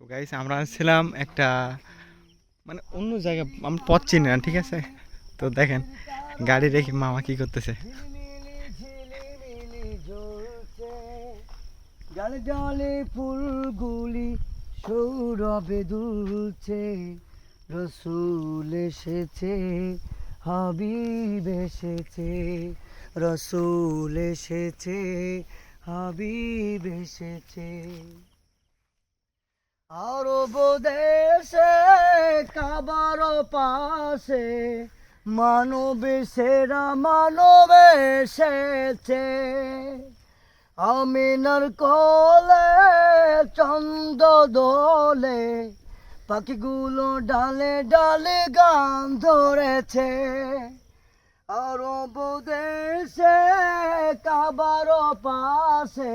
তো গাইস আমরা ছিলাম একটা মানে অন্য জায়গা, আমরা পথ চিনি না, ঠিক আছে? তো দেখেন, গাড়ি রেখে মামা কি করতেছে। ডালে ডালে ফুলগুলি সৌরভে দুলছে, রসুল এসেছে, হাবিব এসেছে, রসুল এসেছে, হাবিব এসেছে। আরব দেশে কাবার পাশে, মানবে সেরা মানব এসেছে। আমিনার কোলে, চন্দ দোলে, পাখিগুলো ডালে ডালে গান ধরেছে। আরব দেশে কাবার পাশে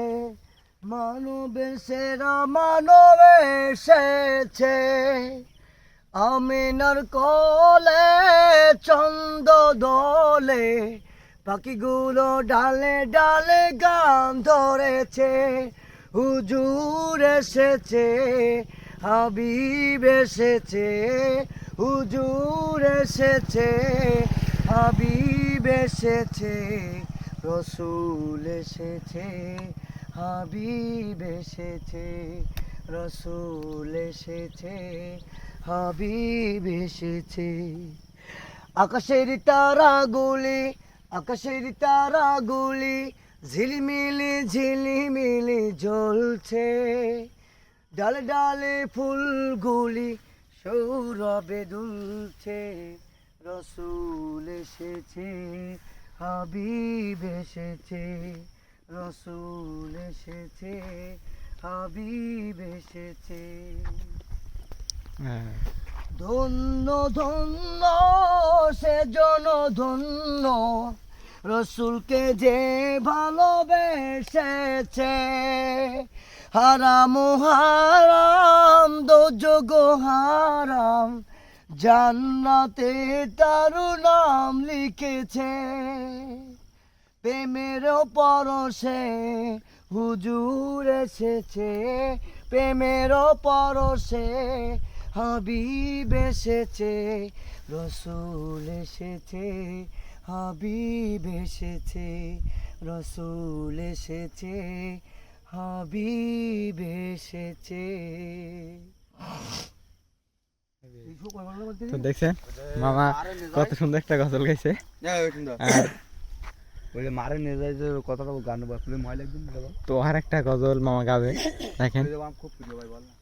মানবে সেরা মানব এসেছে। আমিনার কোলে চন্দ দোলে পাখিগুলো ডালে ডালে গান ধরেছে। হুজুর এসেছে, হাবিব এসেছে, হুজুর এসেছে, হাবিব এসেছে, রসুল এসেছে। হাবিব এসেছে, রসুল এসেছে, হাবিব এসেছে। আকাশের তারাগুলি আকাশের তারাগুলি ঝিলমিলি ঝিলিমিলি জ্বলছে। ডালে ডালে ফুলগুলি সৌরভে দুলছে। রসুল এসেছে, হাবিব এসেছে। রসুল এসেছে হাবিব এসেছে। হ্যাঁ। ধন্য ধন্য সে জন ধন্য রসুলকে যে ভালোবেসেছে। হারাম হারাম দোজগ হারাম জান্নাতে তারু নাম লিখেছে। প্রেমের পরশে হুজুর এসেছে। প্রেমের পরশে হাবিব এসেছে। রসুল এসেছে হাবিব এসেছে রসুল এসেছে হাবিব এসেছে। তো দেখছেন মামা কত সুন্দর একটা গজল গাইছে। আর ওই মারে নিয়ে যায় যে কথাটা গান বাজলে ময়লা একদম তো আর একটা গজল মামা গাবে দেখেন। খুব প্রিয় ভাই বল না।